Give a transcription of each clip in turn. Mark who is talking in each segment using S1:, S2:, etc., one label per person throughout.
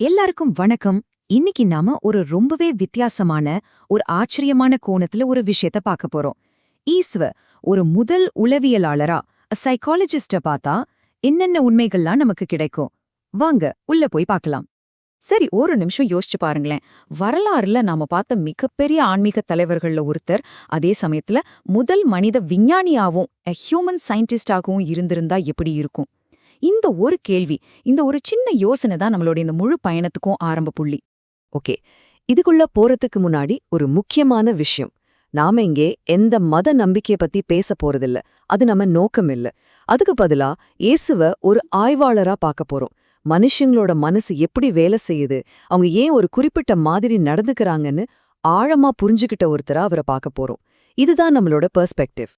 S1: எல்லாருக்கும் வணக்கம். இன்னைக்கு நாம ஒரு ரொம்பவே வித்தியாசமான ஒரு ஆச்சரியமான கோணத்துல ஒரு விஷயத்த பார்க்க போறோம். ஈஸ்வ ஒரு முதல் உளவியலாளரா சைக்காலஜிஸ்ட பார்த்தா என்னென்ன உண்மைகள்லாம் நமக்கு கிடைக்கும்? வாங்க உள்ள போய் பார்க்கலாம்.
S2: சரி ஒரு நிமிஷம் யோசிச்சு பாருங்களேன். வரலாறுல நாம பார்த்த மிகப்பெரிய ஆன்மீக தலைவர்கள்ல ஒருத்தர் அதே சமயத்துல முதல் மனித விஞ்ஞானியாவும் ஹியூமன் சயின்டிஸ்டாகவும் இருந்திருந்தா எப்படி இருக்கும்? இந்த ஒரு கேள்வி இந்த ஒரு சின்ன யோசனை தான் நம்மளோட இந்த முழு பயணத்துக்கும் ஆரம்ப புள்ளி.
S3: ஓகே இதுக்குள்ள போறதுக்கு முன்னாடி ஒரு முக்கியமான விஷயம். நாம இங்கே எந்த மத நம்பிக்கையை பத்தி பேச போறதில்ல. அது நம்ம நோக்கம் இல்ல. அதுக்கு பதிலா இயேசுவ ஒரு ஆய்வாளரா பார்க்க போறோம். மனுஷங்களோட மனசு எப்படி வேலை செய்யுது? அவங்க ஏன் ஒரு குறிப்பிட்ட மாதிரி நடந்துக்கறாங்கன்னு ஆழமா புரிஞ்சுகிட்ட ஒருத்தரா அவரை பார்க்க போறோம். இதுதான் நம்மளோட பெர்ஸ்பெக்டிவ்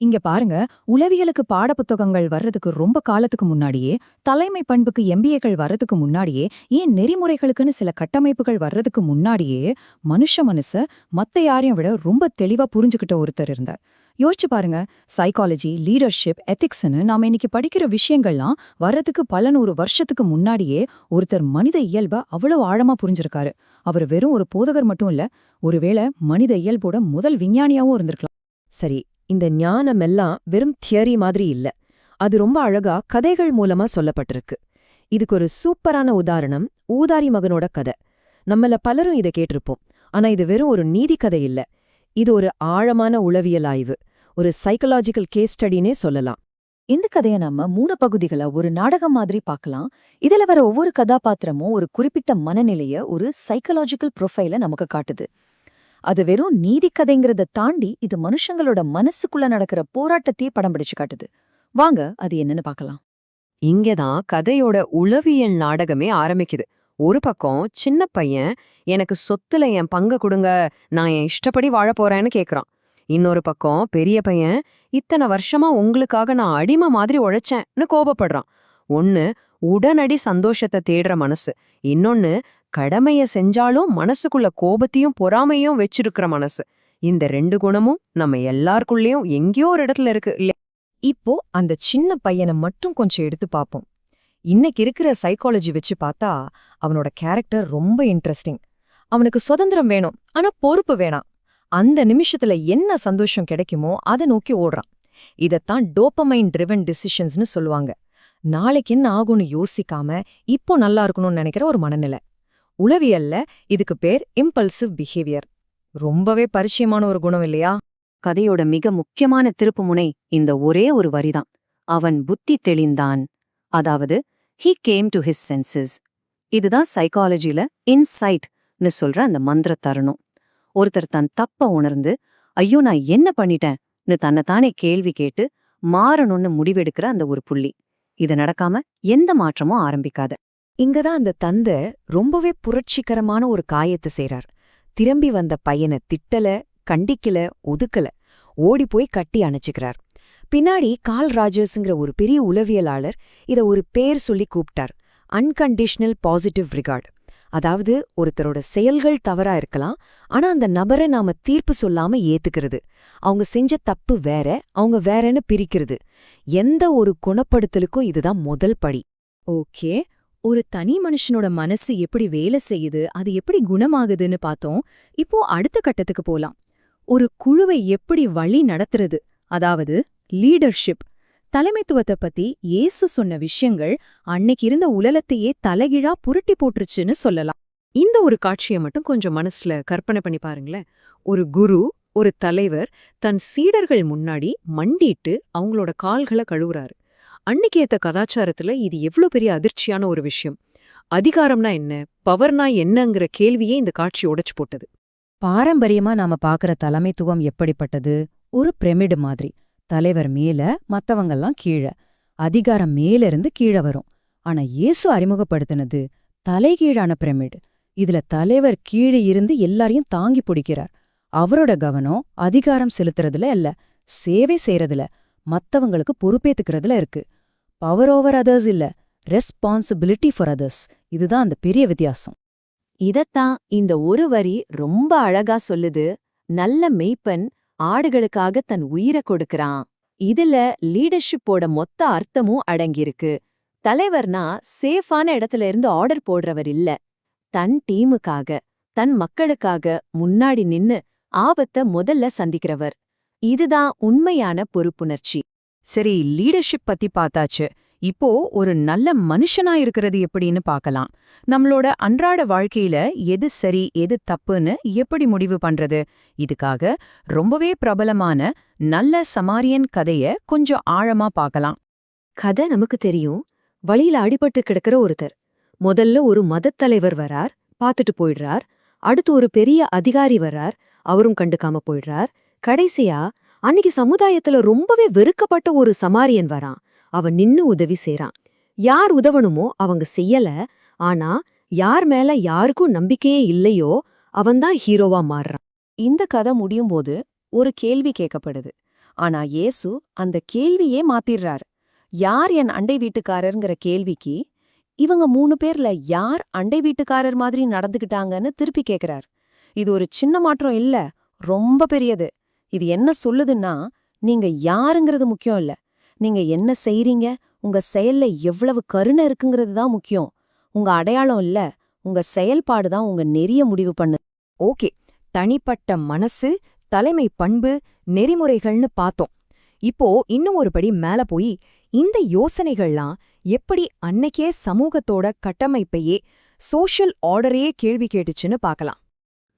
S1: இங்க பாருங்க உளவியலுக்கு பாடப்புத்தகங்கள் வர்றதுக்கு ரொம்ப காலத்துக்கு முன்னாடியே தலைமை பண்புக்கு எம்பிஏக்கள் வர்றதுக்கு முன்னாடியே ஏன் நெறிமுறைகளுக்குன்னு சில கட்டமைப்புகள் வர்றதுக்கு முன்னாடியே மனுஷ மனச மத்த யாரையும் விட ரொம்ப தெளிவா புரிஞ்சுக்கிட்ட ஒருத்தர் இருந்தார். யோசிச்சு பாருங்க சைக்காலஜி லீடர்ஷிப் எத்திக்ஸ்னு நாம இன்னைக்கு படிக்கிற விஷயங்கள்லாம் வர்றதுக்கு பல நூறு வருஷத்துக்கு முன்னாடியே ஒருத்தர் மனித இயல்ப அவ்வளவு ஆழமா புரிஞ்சிருக்காரு. அவர் வெறும் ஒரு போதகர் மட்டும் இல்ல ஒருவேளை மனித இயல்போட முதல் விஞ்ஞானியாவும் இருந்திருக்கலாம்.
S3: சரி இந்த ஞானமெல்லாம் வெறும் தியரி மாதிரி இல்ல. அது ரொம்ப அழகா கதைகள் மூலமா சொல்லப்பட்டிருக்கு. இதுக்கு ஒரு சூப்பரான உதாரணம் ஊதாரி மகனோட கதை. நம்மள பலரும் இதை கேட்டிருப்போம். ஆனா இது வெறும் ஒரு நீதி கதை இல்ல. இது ஒரு ஆழமான உளவியல் ஆய்வு. ஒரு சைக்கலாஜிக்கல் கேஸ் ஸ்டடினே சொல்லலாம்.
S1: இந்த கதையை நம்ம மூணு பகுதிகளை ஒரு நாடகம் மாதிரி பார்க்கலாம். இதுல வர ஒவ்வொரு கதாபாத்திரமும் ஒரு குறிப்பிட்ட மனநிலைய ஒரு சைக்கலாஜிக்கல் ப்ரொஃபைல நமக்கு காட்டுது. அது வெறும் நீதி கதைங்கிறத தாண்டி இது மனுஷங்களோட மனசுக்குள்ள நடக்கிற போராட்டத்தையே படம் பிடிச்சு காட்டுது. வாங்க அது என்னன்னு பார்க்கலாம்.
S3: இங்கதான் கதையோட உளவியல் நாடகமே ஆரம்பிக்குது. ஒரு பக்கம் சின்ன பையன் எனக்கு சொத்துல என் பங்கு கொடுங்க நான் என் இஷ்டப்படி வாழப்போறேன்னு கேக்குறான். இன்னொரு பக்கம் பெரிய பையன் இத்தனை வருஷமா உங்களுக்காக நான் அடிமை மாதிரி உழைச்சேன்னு கோபப்படுறான். ஒன்னு உடனடி சந்தோஷத்தை தேடுற மனசு. இன்னொன்னு கடமைய செஞ்சாலும் மனசுக்குள்ள கோபத்தையும் பொறாமையும் வச்சிருக்கிற மனசு. இந்த ரெண்டு குணமும் நம்ம எல்லாருக்குள்ளேயும் எங்கேயோ ஒரு இடத்துல இருக்கு இல்லையா?
S1: இப்போ அந்த சின்ன பையனை மட்டும் கொஞ்சம் எடுத்து பார்ப்போம் இன்னைக்கு இருக்கிற சைக்காலஜி வச்சு பார்த்தா அவனோட கேரக்டர் ரொம்ப இன்ட்ரெஸ்டிங் அவனுக்கு சுதந்திரம் வேணும் ஆனா பொறுப்பு வேணாம். அந்த நிமிஷத்துல என்ன சந்தோஷம் கிடைக்குமோ அதை நோக்கி ஓடுறான். இதத்தான் டோப்பமைன் ட்ரிவன் டிசிஷன்ஸ்னு சொல்லுவாங்க. நாளைக்கு என்ன ஆகும்னு யோசிக்காம இப்போ நல்லா இருக்கணும்னு நினைக்கிற ஒரு மனநிலை. உளவியல்ல இதுக்கு பேர் இம்பல்சிவ் பிஹேவியர் ரொம்பவே பரிச்சயமான ஒரு குணம் இல்லையா?
S3: கதையோட மிக முக்கியமான திருப்புமுனை இந்த ஒரே ஒரு வரிதான். அவன் புத்தி தெளிந்தான். அதாவது he came to his senses இதுதான் சைக்காலஜில இன்சைட்னு சொல்ற அந்த மந்திர தருணம். ஒருத்தர் தன் தப்ப உணர்ந்து ஐயோ நான் என்ன பண்ணிட்டேன்னு தன்னைத்தானே கேள்வி கேட்டு மாறணும்னு முடிவெடுக்கிற அந்த ஒரு புள்ளி. இது நடக்காம எந்த மாற்றமும் ஆரம்பிக்காது.
S1: இங்கதான் அந்த தந்தை ரொம்பவே புரட்சிகரமான ஒரு காயத்தை செய்றார். திரும்பி வந்த பையனை திட்டல கண்டிக்கல ஒதுக்கல. ஓடி போய் கட்டி அணைச்சுக்கிறார். பின்னாடி கால் ராஜர்ஸுங்கிற ஒரு பெரிய உளவியலாளர் இத ஒரு பேர் சொல்லி கூப்பிட்டார். அன்கண்டிஷனல் பாசிட்டிவ் ரிகார்ட் அதாவது ஒருத்தரோட செயல்கள் தவறா இருக்கலாம் ஆனா அந்த நபரை நாம தீர்ப்பு சொல்லாம ஏத்துக்கிறது. அவங்க செஞ்ச தப்பு வேற அவங்க வேறன்னு பிரிக்கிறது. எந்த ஒரு குணப்படுத்தலுக்கும் இதுதான் முதல் படி. ஓகே. ஒரு தனி மனுஷனோட மனசு எப்படி வேலை செய்யுது அது எப்படி குணமாகுதுன்னு பார்த்தோம். இப்போ அடுத்த கட்டத்துக்கு போலாம். ஒரு குழுவை எப்படி வழி நடத்துறது? அதாவது லீடர்ஷிப். தலைமைத்துவத்தை பத்தி இயேசு சொன்ன விஷயங்கள் அன்னைக்கு இருந்த உலலத்தையே தலைகீழா புரட்டி போட்டுருச்சுன்னு சொல்லலாம். இந்த ஒரு காட்சியை மட்டும் கொஞ்சம் மனசுல கற்பனை பண்ணி பாருங்களேன். ஒரு குரு ஒரு தலைவர் தன் சீடர்கள் முன்னாடி மண்டிட்டு அவங்களோட கால்களை கழுவுறாரு. அன்னைக்கு ஏத்த கலாச்சாரத்துல இது எவ்ளோ பெரிய அதிர்ச்சியான ஒரு விஷயம். அதிகாரம்னா என்ன? பவர்னா என்னங்கிற கேள்வியே இந்த காட்சி உடைச்சு போட்டது. பாரம்பரியமா நாம பாக்குற தலைமைத்துவம் எப்படிப்பட்டது? ஒரு பிரமிடு மாதிரி. தலைவர் மேல மத்தவங்கெல்லாம் கீழே. அதிகாரம் மேல இருந்து கீழே வரும். ஆனா இயேசு அறிமுகப்படுத்தினது தலைகீழான பிரமிடு. இதுல தலைவர் கீழே இருந்து எல்லாரையும் தாங்கி பிடிக்கிறார். அவரோட கவனம் அதிகாரம் செலுத்துறதுல இல்ல சேவை செய்யறதுல மத்தவங்களுக்கு பொறுப்பேத்துக்கிறதுல இருக்கு. பவர் ஓவர் அதர்ஸ் இல்ல ரெஸ்பான்சிபிலிட்டி ஃபார் அதர்ஸ் இதுதான் அந்த பெரிய வித்தியாசம்.
S3: இதத்தான் இந்த ஒரு வரி ரொம்ப அழகா சொல்லுது. நல்ல மெய்ப்பன் ஆடுகளுக்காக தன் உயிரை கொடுக்கறான். இதுல லீடர்ஷிப்போட மொத்த அர்த்தமும் அடங்கியிருக்கு.
S1: தலைவர்னா சேஃபான இடத்துல இருந்து ஆர்டர் போடுறவர் இல்ல. தன் டீமுக்காக தன் மக்களுக்காக முன்னாடி நின்னு ஆபத்த முதல்ல சந்திக்கிறவர். இதுதான் உண்மையான பொறுப்புணர்ச்சி.
S2: சரி லீடர்ஷிப் பத்தி பார்த்தாச்சு. இப்போ ஒரு நல்ல மனுஷனா இருக்கிறது எப்படின்னு பார்க்கலாம். நம்மளோட அன்றாட வாழ்க்கையில எது சரி எது தப்புன்னு எப்படி முடிவு பண்றது? இதுக்காக ரொம்பவே பிரபலமான நல்ல சமாரியன் கதைய கொஞ்சம் ஆழமா பார்க்கலாம்.
S3: கதை நமக்கு தெரியும். வழியில அடிபட்டு கிடக்கிற ஒருத்தர். முதல்ல ஒரு மதத் தலைவர் வரார் பார்த்துட்டு போயிடுறார். அடுத்து ஒரு பெரிய அதிகாரி வரார் அவரும் கண்டுக்காம போயிடுறார். கடைசியா அன்னைக்கு சமுதாயத்துல ரொம்பவே வெறுக்கப்பட்ட ஒரு சமாரியன் வரான். அவன் நின்னு உதவி செய்றான். யார் உதவணுமோ அவங்க செய்யல. ஆனா யார் மேல யாருக்கும் நம்பிக்கையே இல்லையோ அவன்தான் ஹீரோவா மாறுறான்.
S1: இந்த கதை முடியும் போது ஒரு கேள்வி கேட்கப்படுது. ஆனா இயேசு அந்த கேள்வியே மாத்திடுறாரு யார் என் அண்டை வீட்டுக்காரருங்கிற கேள்விக்கு இவங்க மூணு பேர்ல யார் அண்டை வீட்டுக்காரர் மாதிரி நடந்துகிட்டாங்கன்னு திருப்பி கேக்குறார். இது ஒரு சின்ன மாற்றம் இல்ல ரொம்ப பெரியது. இது என்ன சொல்லுதுன்னா நீங்க யாருங்கிறது முக்கியம் இல்ல. நீங்க என்ன செய்றீங்க உங்க செயல்ல எவ்வளவு கருணை இருக்குங்கிறது தான் முக்கியம். உங்க அடையாளம் இல்ல உங்க செயல்பாடு தான் உங்க நெறிய முடிவு பண்ணு ஓகே தனிப்பட்ட மனசு தலைமை பண்பு நெறிமுறைகள்னு பார்த்தோம். இப்போ இன்னும் ஒரு படி மேல போய் இந்த யோசனைகள்லாம் எப்படி அன்னைக்கே சமூகத்தோட கட்டமைப்பையே சோஷியல் ஆர்டரையே கேள்வி கேட்டுச்சுன்னு பார்க்கலாம்.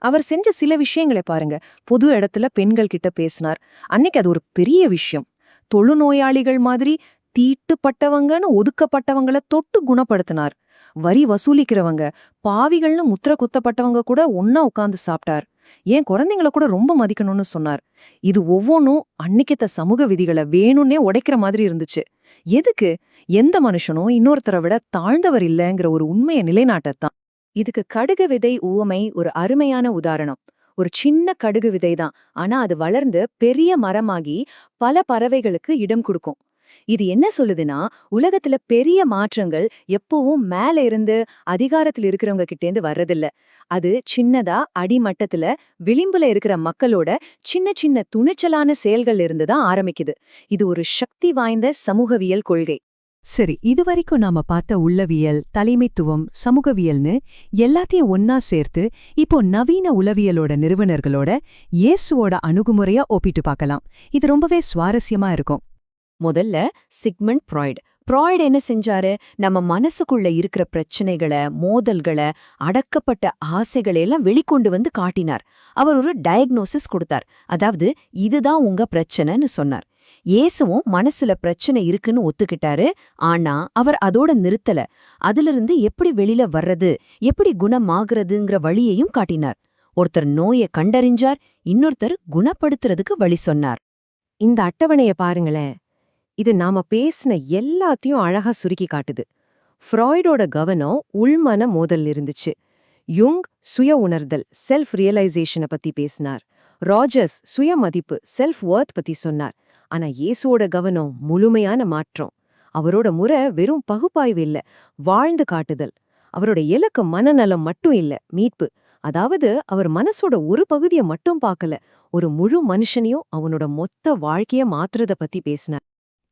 S2: அவர் செஞ்ச சில விஷயங்களை பாருங்க. பொது இடத்துல பெண்கள் கிட்ட பேசினார். அன்னைக்கு அது ஒரு பெரிய விஷயம். தொழுநோயாளிகள் மாதிரி தீட்டுப்பட்டவங்கன்னு ஒதுக்கப்பட்டவங்கள தொட்டு குணப்படுத்தினார். வரி வசூலிக்கிறவங்க பாவிகள்னு முத்திர குத்தப்பட்டவங்க கூட ஒன்னா உட்கார்ந்து சாப்பிட்டார். ஏன் குழந்தைங்கள கூட ரொம்ப மதிக்கணும்னு சொன்னார். இது ஒவ்வொன்றும் அன்னைக்கத்த சமூக விதிகளை வேணும்னே உடைக்கிற மாதிரி இருந்துச்சு. எதுக்கு? எந்த மனுஷனும் இன்னொருத்தரை விட தாழ்ந்தவர் இல்லைங்கிற ஒரு உண்மையை நிலைநாட்டத்தான். இதுக்கு கடுகு விதை ஊமை ஒரு அருமையான உதாரணம். ஒரு சின்ன கடுகு விதை தான் ஆனா அது வளர்ந்து பெரிய மரமாகி பல பறவைகளுக்கு இடம் கொடுக்கும். இது என்ன சொல்லுதுன்னா உலகத்துல பெரிய மாற்றங்கள் எப்பவும் மேல இருந்து அதிகாரத்துல இருக்கிறவங்க கிட்டேந்து வர்றதில்ல. அது சின்னதா அடிமட்டத்துல விளிம்புல இருக்கிற மக்களோட சின்ன சின்ன துணிச்சலான செயல்கள் இருந்து தான் ஆரம்பிக்குது. இது ஒரு சக்தி வாய்ந்த சமூகவியல் கொள்கை.
S4: சரி இதுவரைக்கும் நாம பார்த்த உள்ளவியல் தலைமைத்துவம் சமூகவியல்னு எல்லாத்தையும் ஒன்னா சேர்த்து இப்போ நவீன உளவியலோட நிறுவனர்களோட இயேசுவோட அணுகுமுறையா ஒப்பிட்டு பார்க்கலாம். இது ரொம்பவே சுவாரஸ்யமா இருக்கும்.
S1: முதல்ல சிக்மெண்ட் ப்ராய்டு ப்ராய்டு என்ன செஞ்சாரு? நம்ம மனசுக்குள்ள இருக்கிற பிரச்சனைகளை மோதல்களை அடக்கப்பட்ட ஆசைகளை எல்லாம் வெளிக்கொண்டு வந்து காட்டினார். அவர் ஒரு டயக்னோசிஸ் கொடுத்தார். அதாவது இதுதான் உங்க பிரச்சனைன்னு சொன்னார். இயேசுவும் மனசுல பிரச்சனை இருக்குன்னு ஒத்துக்கிட்டாரு. ஆனா அவர் அதோட நிறுத்தல. அதிலிருந்து எப்படி வெளியில வர்றது எப்படி குணமாகுறதுங்கிற வழியையும் காட்டினார். ஒருத்தர் நோயை கண்டறிஞ்சார் இன்னொருத்தர் குணப்படுத்துறதுக்கு வழி சொன்னார்.
S3: இந்த அட்டவணைய பாருங்களேன். இது நாம பேசின எல்லாத்தையும் அழகா சுருக்கி காட்டுது. ஃப்ராய்டோட கவனம் உள்மன மோதல் இருந்துச்சு. யுங் சுய உணர்தல் செல்ஃப் ரியலைசேஷனை பத்தி பேசினார். ராஜர்ஸ் சுய மதிப்பு செல்ஃப் வர்த் பத்தி சொன்னார். ஆனா இயேசுவோட கவனம் முழுமையான மாற்றம். அவரோட முறை வெறும் பகுப்பாய்வு இல்ல வாழ்ந்து காட்டுதல். அவரோட இலக்கு மனநலம் மட்டும் இல்ல மீட்பு. அதாவது அவர் மனசோட ஒரு பகுதியை மட்டும் பார்க்கல ஒரு முழு மனுஷனையும் அவனோட மொத்த வாழ்க்கைய மாத்துறத பத்தி பேசினார்.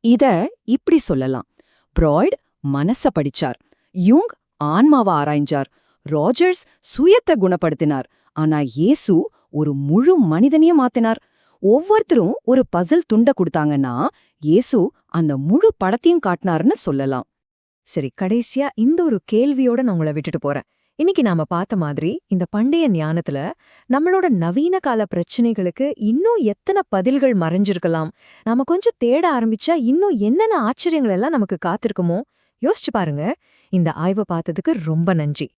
S2: இத இப்படி சொல்லலாம். ப்ராய்ட் மனச படிச்சார். யூங் ஆன்மாவை ஆராய்ஞ்சார். ராஜர்ஸ் சுயத்தை குணப்படுத்தினார். ஆனா இயேசு ஒரு முழு மனிதனையே மாத்தினார். ஒவ்வொருத்தரும் ஒரு பசில் துண்ட கொடுத்தாங்கன்னா இயேசு அந்த முழு படத்தையும் காட்டினாருன்னு சொல்லலாம்.
S1: சரி கடைசியா இந்த ஒரு கேள்வியோட நான் உங்களை விட்டுட்டு போறேன். இன்னைக்கு நாம பார்த்த மாதிரி இந்த பண்டைய ஞானத்துல நம்மளோட நவீன கால பிரச்சனைகளுக்கு இன்னும் எத்தனை பதில்கள் மறைஞ்சிருக்கலாம்? நாம கொஞ்சம் தேட ஆரம்பிச்சா இன்னும் என்னென்ன ஆச்சரியங்கள் எல்லாம் நமக்கு காத்திருக்குமோ? யோசிச்சு பாருங்க. இந்த ஆய்வை பார்த்ததுக்கு ரொம்ப நன்றி.